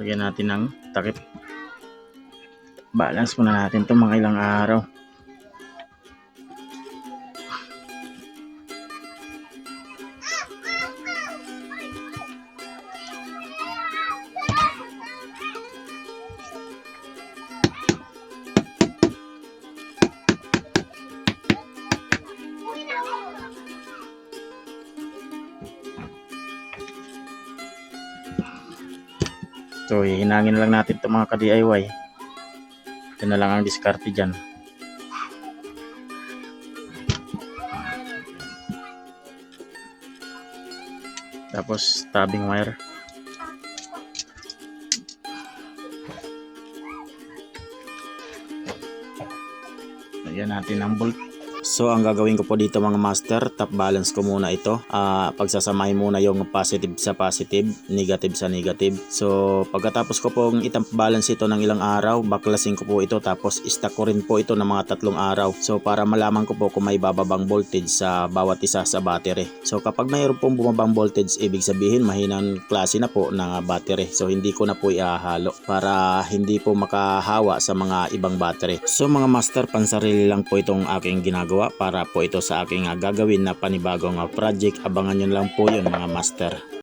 Lagyan natin ng takip. Balance muna natin to mga ilang araw. So, hihinangin lang natin ito mga ka-DIY. Ito na lang ang diskarte dyan. Tapos, tabbing wire. Lagyan natin ng bolt. So ang gagawin ko po dito mga master, top balance ko muna ito. Ah, pagsasamahin muna yung positive sa positive, negative sa negative. So pagkatapos ko pong itamp balance ito ng ilang araw, baklasin ko po ito tapos stack ko rin po ito ng mga tatlong araw. So para malaman ko po kung may bababang voltage sa bawat isa sa battery. So kapag mayroon pong bumabang voltage, ibig sabihin mahinang klase na po ng battery. So hindi ko na po ihahalo para hindi po makahawa sa mga ibang battery. So mga master, pansarili lang po itong aking ginagawa para po ito sa aking ah, gagawin na panibagong ah, project. Abangan nyo lang po yun mga master.